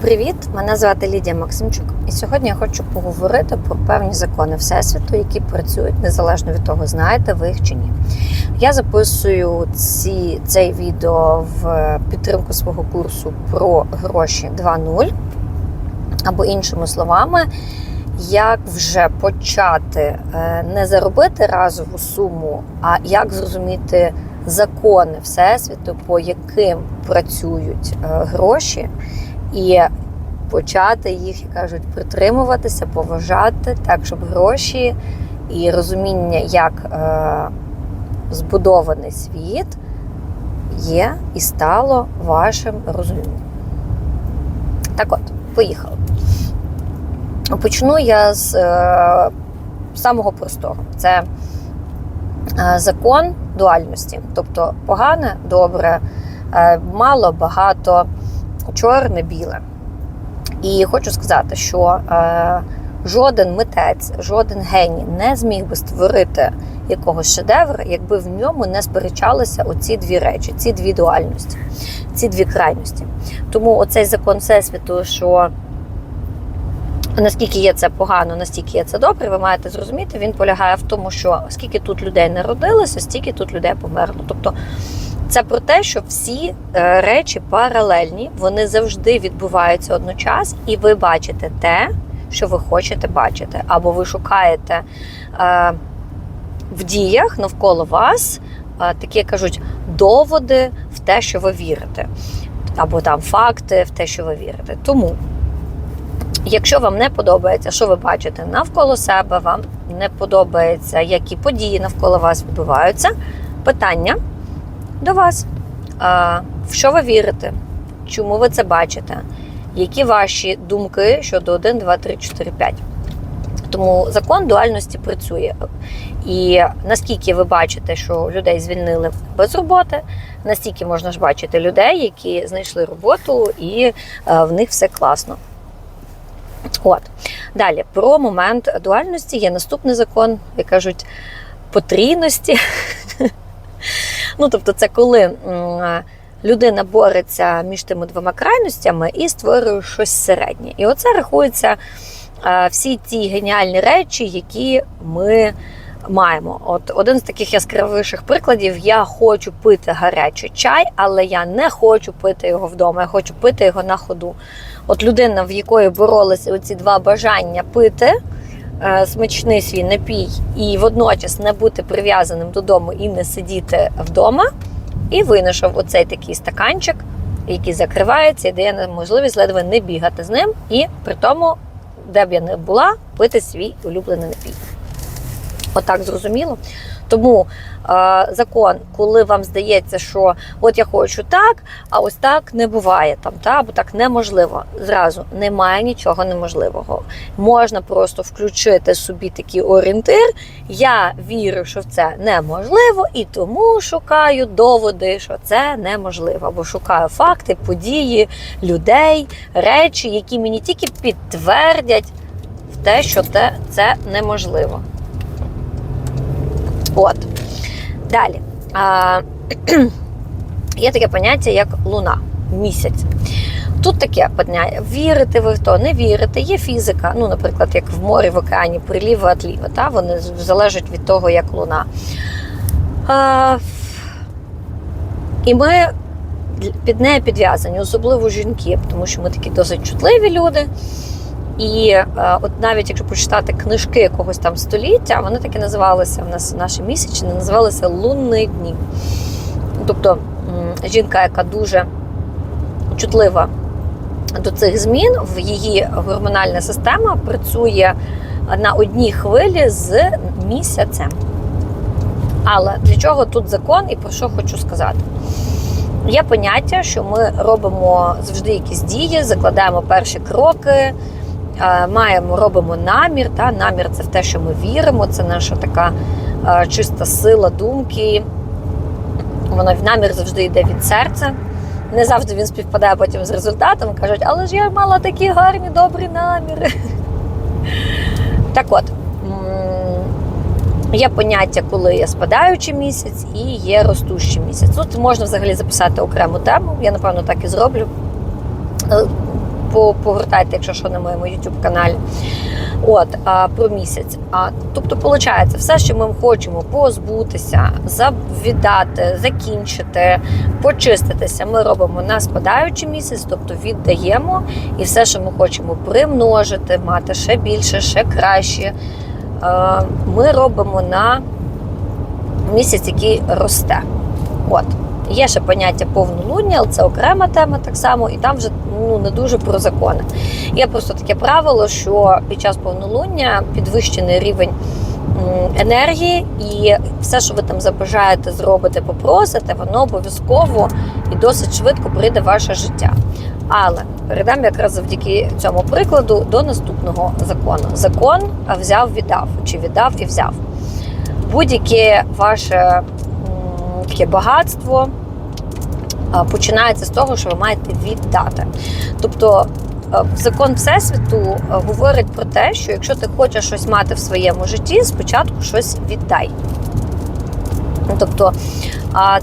Привіт! Мене звати Лідія Максимчук, і сьогодні я хочу поговорити про певні закони Всесвіту, які працюють незалежно від того, знаєте ви їх чи ні. Я записую ці, цей відео в підтримку свого курсу про гроші 2.0, або іншими словами, як вже почати е, не заробити разову суму, а як зрозуміти закони Всесвіту, по яким працюють е, гроші і почати їх, як кажуть, притримуватися, поважати так, щоб гроші і розуміння, як е, збудований світ є і стало вашим розумінням. Так от, поїхали. Почну я з е, самого простого. Це е, закон дуальності. Тобто погане, добре, е, мало, багато чорне, біле. І хочу сказати, що е, жоден митець, жоден геній не зміг би створити якогось шедевра, якби в ньому не сперечалися оці дві речі, ці дві дуальності, ці дві крайності. Тому оцей закон всесвіту, що наскільки є це погано, настільки є це добре, ви маєте зрозуміти, він полягає в тому, що скільки тут людей народилося, стільки тут людей померло. Тобто це про те, що всі е, речі паралельні, вони завжди відбуваються одночас, і ви бачите те, що ви хочете бачити, або ви шукаєте е, в діях навколо вас е, такі кажуть доводи в те, що ви вірите, або там факти в те, що ви вірите. Тому. Якщо вам не подобається, що ви бачите навколо себе, вам не подобається, які події навколо вас відбуваються, питання до вас. А, В що ви вірите? Чому ви це бачите? Які ваші думки щодо 1, 2, 3, 4, 5? Тому закон дуальності працює. І наскільки ви бачите, що людей звільнили без роботи, настільки можна ж бачити людей, які знайшли роботу, і в них все класно. От. Далі, про момент дуальності є наступний закон, як кажуть, потрійності. Ну, тобто, це коли людина бореться між тими двома крайностями і створює щось середнє. І оце рахується всі ті геніальні речі, які ми маємо. От один з таких яскравіших прикладів: я хочу пити гарячий чай, але я не хочу пити його вдома. Я хочу пити його на ходу. От людина, в якої боролися оці два бажання пити. Смачний свій напій і водночас не бути прив'язаним додому і не сидіти вдома, і винайшов оцей такий стаканчик, який закривається і дає нам можливість ледве не бігати з ним, і при тому, де б я не була, пити свій улюблений напій. Отак зрозуміло. Тому е, закон, коли вам здається, що от я хочу так, а ось так не буває там, та або так неможливо. Зразу немає нічого неможливого. Можна просто включити собі такий орієнтир. Я вірю, що це неможливо, і тому шукаю доводи, що це неможливо. Або шукаю факти, події, людей, речі, які мені тільки підтвердять в те, що це неможливо. От. Далі. А, Є таке поняття, як луна, місяць. Тут таке поняття, вірите ви в то, не вірите, є фізика. Ну, наприклад, як в морі, в океані, приліва, отліва. Та? Вони залежать від того, як луна. А, І ми під нею підв'язані, особливо жінки, тому що ми такі досить чутливі люди. І е, от навіть якщо почитати книжки якогось там століття, вони таки називалися в нас наші місячні, називалися лунні дні. Тобто жінка, яка дуже чутлива до цих змін, в її гормональна система працює на одній хвилі з місяцем. Але для чого тут закон і про що хочу сказати? Є поняття, що ми робимо завжди якісь дії, закладаємо перші кроки маємо, робимо намір. Та? Намір це в те, що ми віримо, це наша така чиста сила думки. Воно в намір завжди йде від серця. Не завжди він співпадає потім з результатом. Кажуть, але ж я мала такі гарні, добрі наміри. Так от, є поняття, коли є спадаючий місяць і є ростущий місяць. Тут можна взагалі записати окрему тему, я, напевно, так і зроблю. По- погортайте, якщо що на моєму YouTube каналі. От а, про місяць. А тобто, виходить, все, що ми хочемо позбутися, віддати, закінчити, почиститися, ми робимо на спадаючий місяць, тобто віддаємо, і все, що ми хочемо примножити, мати ще більше, ще краще. Ми робимо на місяць, який росте. От. Є ще поняття повнолуння, але це окрема тема так само, і там вже ну, не дуже про закони. Є просто таке правило, що під час повнолуння підвищений рівень енергії, і все, що ви там забажаєте зробити, попросите, воно обов'язково і досить швидко прийде ваше життя. Але перейдемо якраз завдяки цьому прикладу до наступного закону. Закон взяв, віддав, чи віддав і взяв. Будь-яке ваше таке багатство починається з того, що ви маєте віддати. Тобто е, закон Всесвіту е, говорить про те, що якщо ти хочеш щось мати в своєму житті, спочатку щось віддай. Ну, Тобто,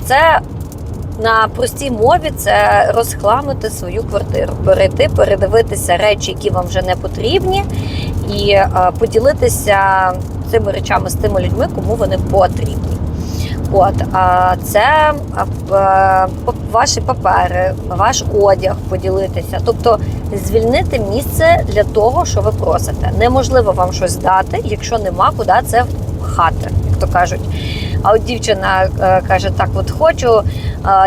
це на простій мові це розхламити свою квартиру, перейти, передивитися речі, які вам вже не потрібні, і е, поділитися цими речами з тими людьми, кому вони потрібні. От, а це е, ваші папери, ваш одяг поділитися, тобто звільнити місце для того, що ви просите. Неможливо вам щось дати, якщо нема куди це пхати, як то кажуть. А от дівчина е, каже: так, от хочу,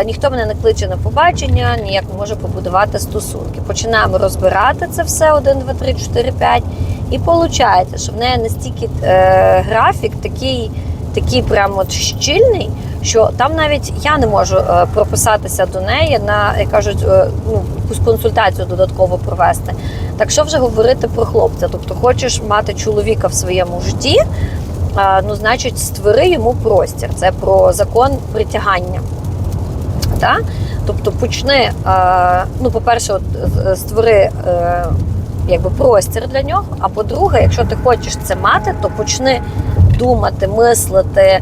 ніхто мене не кличе на побачення, ніяк не може побудувати стосунки. Починаємо розбирати це все: 1, 2, 3, 4, 5. І виходить, що в неї настільки е, графік такий, такий прямо от щільний, що там навіть я не можу е, прописатися до неї на як кажуть, е, ну, якусь консультацію додатково провести. Так що вже говорити про хлопця? Тобто, хочеш мати чоловіка в своєму житті, е, ну значить, створи йому простір. Це про закон притягання. Так? Тобто почни, ну, по-перше, створи якби простір для нього. А по-друге, якщо ти хочеш це мати, то почни думати, мислити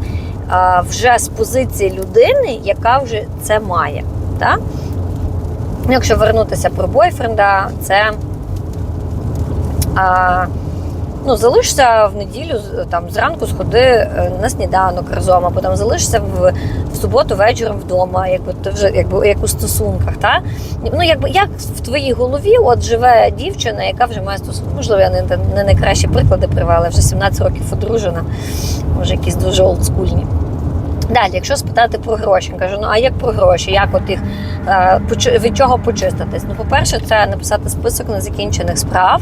вже з позиції людини, яка вже це має. Так? Якщо вернутися про бойфренда, це ну, залишся в неділю там зранку сходи е, на сніданок разом, а потім залишся в, в суботу вечором вдома, якби ти вже якби як у стосунках. Та? Ну, якби як в твоїй голові от живе дівчина, яка вже має стосунки. Можливо, я не, не найкращі приклади привела, вже 17 років одружена, може якісь дуже олдскульні. Далі, якщо спитати про гроші, кажу, ну а як про гроші, як от їх е, від чого почиститись? Ну, по-перше, це написати список незакінчених справ,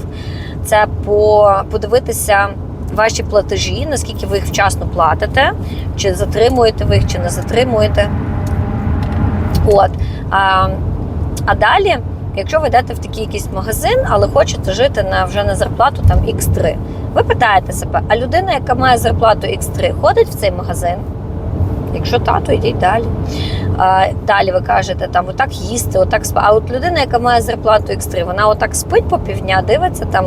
це по, подивитися ваші платежі, наскільки ви їх вчасно платите, чи затримуєте ви їх, чи не затримуєте. От. А, а далі, якщо ви йдете в такий якийсь магазин, але хочете жити на вже на зарплату там X3, ви питаєте себе, а людина, яка має зарплату X3, ходить в цей магазин? Якщо та, то йдіть далі. Далі ви кажете, там отак їсти, отак спати. А от людина, яка має зарплату X3, вона отак спить по півдня, дивиться там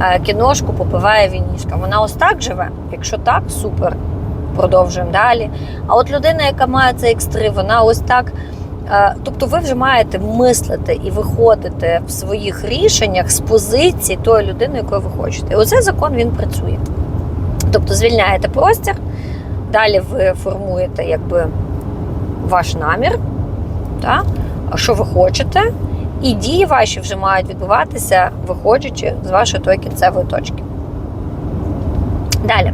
е, кіношку, попиває вінішка. Вона ось так живе. Якщо так, супер. Продовжуємо далі. А от людина, яка має це X3, вона ось так. е, Тобто ви вже маєте мислити і виходити в своїх рішеннях з позиції тої людини, якою ви хочете. І оцей закон він працює. Тобто звільняєте простір, Далі ви формуєте якби ваш намір, та? що ви хочете, і дії ваші вже мають відбуватися, виходячи з вашої тої кінцевої точки. Далі.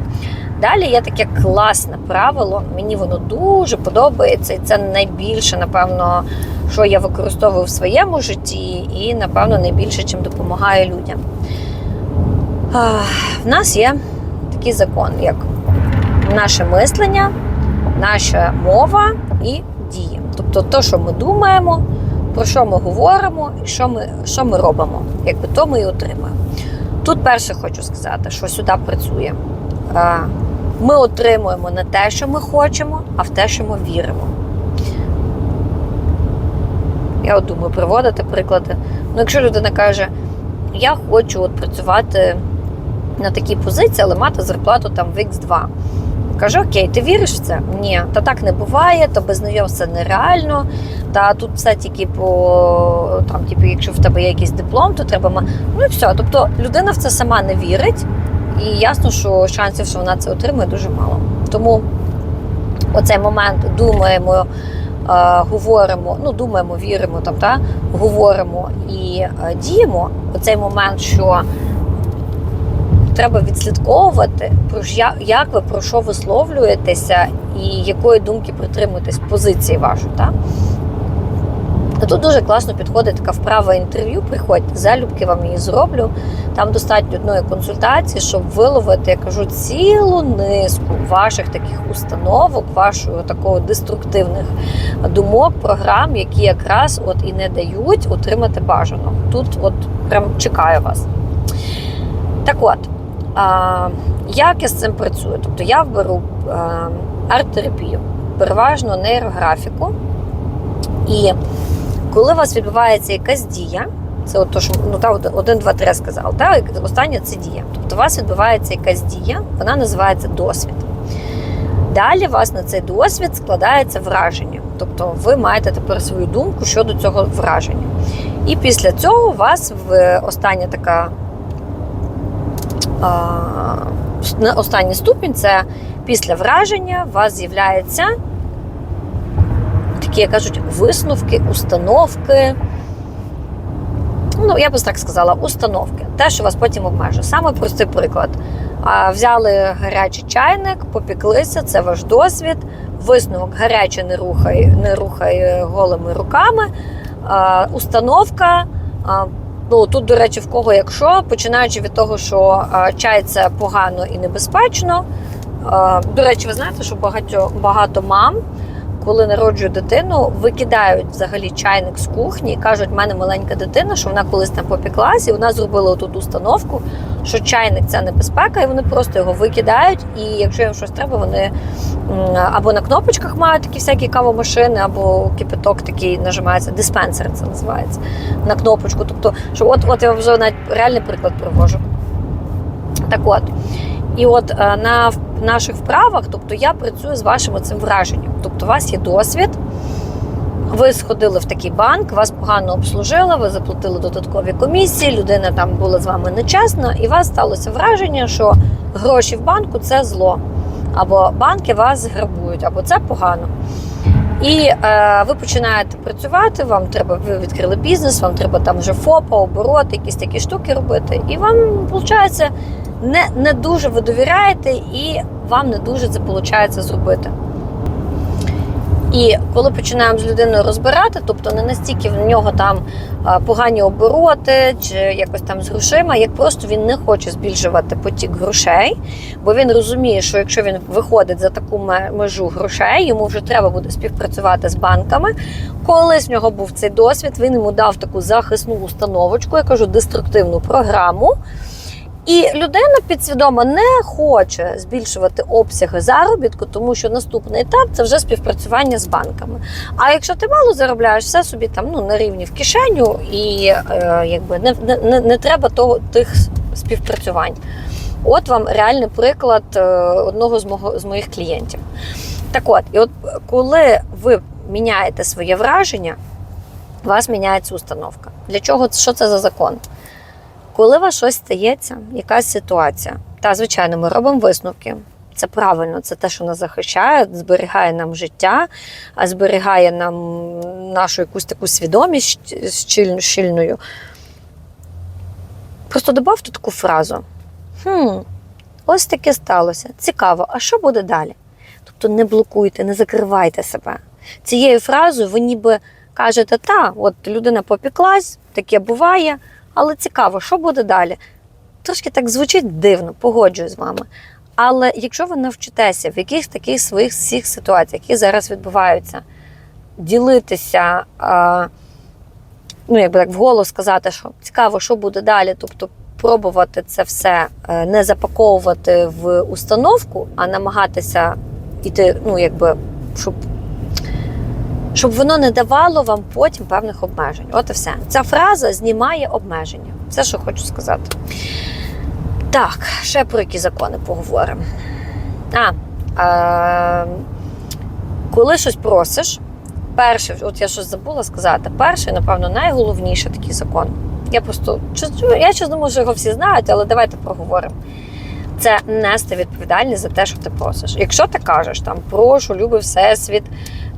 Далі є таке класне правило, мені воно дуже подобається, і це найбільше, напевно, що я використовую в своєму житті, і, напевно, найбільше, чим допомагає людям. В нас є такий закон, як наше мислення, наша мова і дії. Тобто, те, що ми думаємо, про що ми говоримо і що ми, що ми робимо, якби то ми і отримаємо. Тут перше хочу сказати, що сюди працює. Ми отримуємо не те, що ми хочемо, а в те, що ми віримо. Я от думаю, приводити приклади. Ну, якщо людина каже, я хочу от працювати на такій позиції, але мати зарплату там в X2. Каже, окей, ти віриш в це? Ні, та так не буває, то без знайомства нереально. Та тут все тільки по там, типу, якщо в тебе є якийсь диплом, то треба Ну і все. Тобто людина в це сама не вірить, і ясно, що шансів, що вона це отримає, дуже мало. Тому оцей момент думаємо, е, говоримо, ну думаємо, віримо там, та говоримо і е, діємо. Оцей момент, що треба відслідковувати, як ви про що висловлюєтеся і якої думки притримуєтесь позиції вашої. Та? Та тут дуже класно підходить така вправа інтерв'ю. Приходьте, залюбки вам її зроблю. Там достатньо одної консультації, щоб виловити, я кажу, цілу низку ваших таких установок, вашого такого деструктивних думок, програм, які якраз от і не дають отримати бажано. Тут от прям чекаю вас. Так от, як я з цим працюю? Тобто я беру арт-терапію, переважно нейрографіку. І коли у вас відбувається якась дія, це от то, що ну, та, один, два, три сказав, та, останнє це дія. Тобто у вас відбувається якась дія, вона називається досвід. Далі у вас на цей досвід складається враження. Тобто ви маєте тепер свою думку щодо цього враження. І після цього у вас в остання така останній ступінь це після враження у вас з'являється такі, як кажуть, висновки, установки. Ну, я б так сказала, установки. Те, що вас потім обмежує. Саме простий приклад. Взяли гарячий чайник, попіклися, це ваш досвід. Висновок гаряче не рухай, не рухай голими руками. Установка. Ну, тут, до речі, в кого якщо, починаючи від того, що чай це погано і небезпечно. До речі, ви знаєте, що багато, багато мам, коли народжують дитину, викидають взагалі чайник з кухні і кажуть, в мене маленька дитина, що вона колись там попіклась, і вона зробила тут установку, що чайник це небезпека, і вони просто його викидають. І якщо їм щось треба, вони або на кнопочках мають такі всякі кавомашини, або кипяток такий нажимається, диспенсер це називається на кнопочку. Тобто, що от, от я вже навіть реальний приклад привожу. Так от. І от е, на наших вправах, тобто я працюю з вашим цим враженням. Тобто, у вас є досвід, ви сходили в такий банк, вас погано обслужили, ви заплатили додаткові комісії, людина там була з вами нечесна, і у вас сталося враження, що гроші в банку це зло, або банки вас грабують, або це погано. І е, ви починаєте працювати, вам треба, ви відкрили бізнес, вам треба там вже ФОПа, обороти, якісь такі штуки робити. І вам, виходить, не, не дуже ви довіряєте, і вам не дуже це виходить зробити. І коли починаємо з людиною розбирати, тобто не настільки в нього там погані обороти чи якось там з грошима, як просто він не хоче збільшувати потік грошей, бо він розуміє, що якщо він виходить за таку межу грошей, йому вже треба буде співпрацювати з банками. Колись в нього був цей досвід, він йому дав таку захисну установочку, я кажу, деструктивну програму. І людина підсвідомо не хоче збільшувати обсяги заробітку, тому що наступний етап це вже співпрацювання з банками. А якщо ти мало заробляєш, все собі там ну на рівні в кишеню, і е, якби не, не, не, треба того тих співпрацювань. От вам реальний приклад е, одного з мого з моїх клієнтів. Так от, і от коли ви міняєте своє враження, у вас міняється установка. Для чого що це за закон? Коли у вас щось стається, якась ситуація, та звичайно, ми робимо висновки. Це правильно, це те, що нас захищає, зберігає нам життя, а зберігає нам нашу якусь таку свідомість щіль- щільною. Просто добавте таку фразу: хм, ось таке сталося. Цікаво, а що буде далі? Тобто не блокуйте, не закривайте себе. Цією фразою ви ніби кажете, та, от людина попіклась, таке буває. Але цікаво, що буде далі? Трошки так звучить дивно, погоджуюсь з вами. Але якщо ви навчитеся в якихось таких своїх всіх ситуаціях, які зараз відбуваються, ділитися, ну якби так вголос сказати, що цікаво, що буде далі, тобто пробувати це все е, не запаковувати в установку, а намагатися іти, ну якби, щоб щоб воно не давало вам потім певних обмежень. От і все. Ця фраза знімає обмеження. Все, що хочу сказати. Так, ще про які закони поговоримо. А, Е, коли щось просиш, перше, от я щось забула сказати, перший, напевно, найголовніший такий закон. Я просто я чесно думаю, що його всі знають, але давайте проговоримо. Це нести відповідальність за те, що ти просиш. Якщо ти кажеш там прошу, любий всесвіт,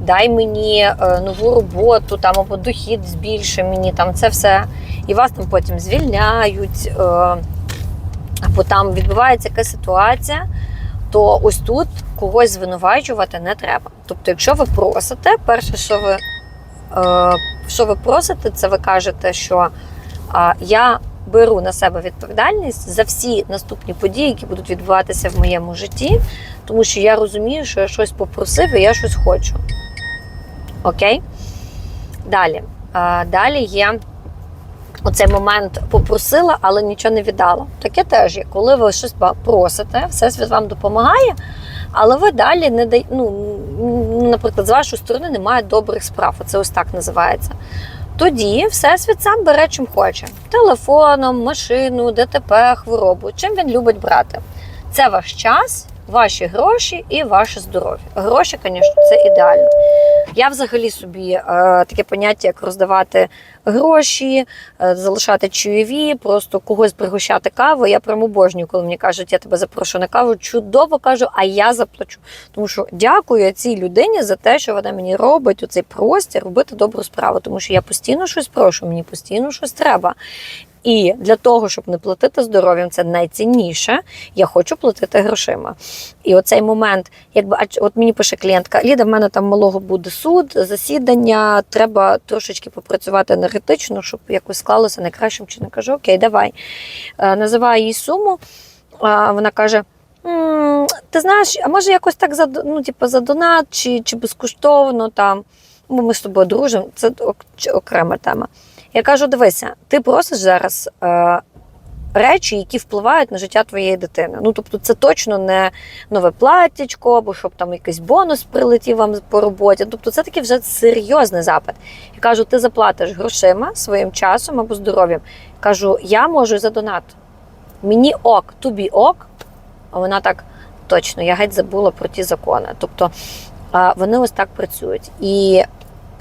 дай мені е, нову роботу, там або дохід збільши мені, там це все, і вас там потім звільняють, е, або там відбувається якась ситуація, то ось тут когось звинувачувати не треба. Тобто, якщо ви просите, перше, що ви, е, що ви просите, це ви кажете, що е, я беру на себе відповідальність за всі наступні події, які будуть відбуватися в моєму житті, тому що я розумію, що я щось попросив і я щось хочу. Окей? Далі. Далі є оцей момент попросила, але нічого не віддала. Таке теж є, коли ви щось просите, всесвіт вам допомагає, але ви далі не дай, ну, наприклад, з вашої сторони немає добрих справ. Це ось так називається. Тоді всесвіт сам бере чим хоче: телефоном, машину, ДТП, хворобу. Чим він любить брати? Це ваш час, ваші гроші і ваше здоров'я. Гроші, звісно, це ідеально. Я взагалі собі е, таке поняття, як роздавати гроші, е, залишати чайові, просто когось пригощати каву. Я прямо обожнюю, коли мені кажуть, я тебе запрошую на каву. Чудово кажу, а я заплачу. Тому що дякую цій людині за те, що вона мені робить у цей простір робити добру справу. Тому що я постійно щось прошу, мені постійно щось треба. І для того, щоб не платити здоров'ям, це найцінніше. Я хочу платити грошима. І оцей момент, якби от мені пише клієнтка: Ліда, в мене там малого буде суд, засідання, треба трошечки попрацювати енергетично, щоб якось склалося найкращим чином. Кажу, окей, давай. Е, Називаю їй суму. Вона каже: «М, ти знаєш, а може якось так за, ну, типу, за донат чи, чи безкоштовно там. Бо ми з тобою дружимо, це окрема тема. Я кажу: дивися, ти просиш зараз е, речі, які впливають на життя твоєї дитини. Ну, тобто, це точно не нове платтячко, або щоб там якийсь бонус прилетів вам по роботі. Тобто, це такий вже серйозний запит. Я кажу, ти заплатиш грошима, своїм часом або здоров'ям. Кажу, я можу за донат. Мені ок, тобі ок. А вона так точно, я геть забула про ті закони. Тобто вони ось так працюють. І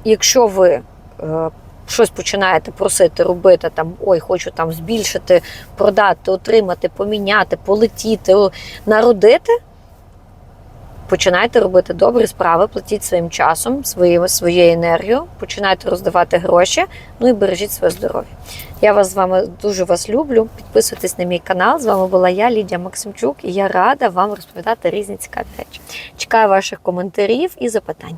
якщо ви е, щось починаєте просити робити, там ой, хочу там збільшити, продати, отримати, поміняти, полетіти, народити. Починайте робити добрі справи, платіть своїм часом, своєю, своєю енергією, починайте роздавати гроші, ну і бережіть своє здоров'я. Я вас з вами дуже вас люблю. Підписуйтесь на мій канал. З вами була я, Лідія Максимчук, і я рада вам розповідати різні цікаві речі. Чекаю ваших коментарів і запитань.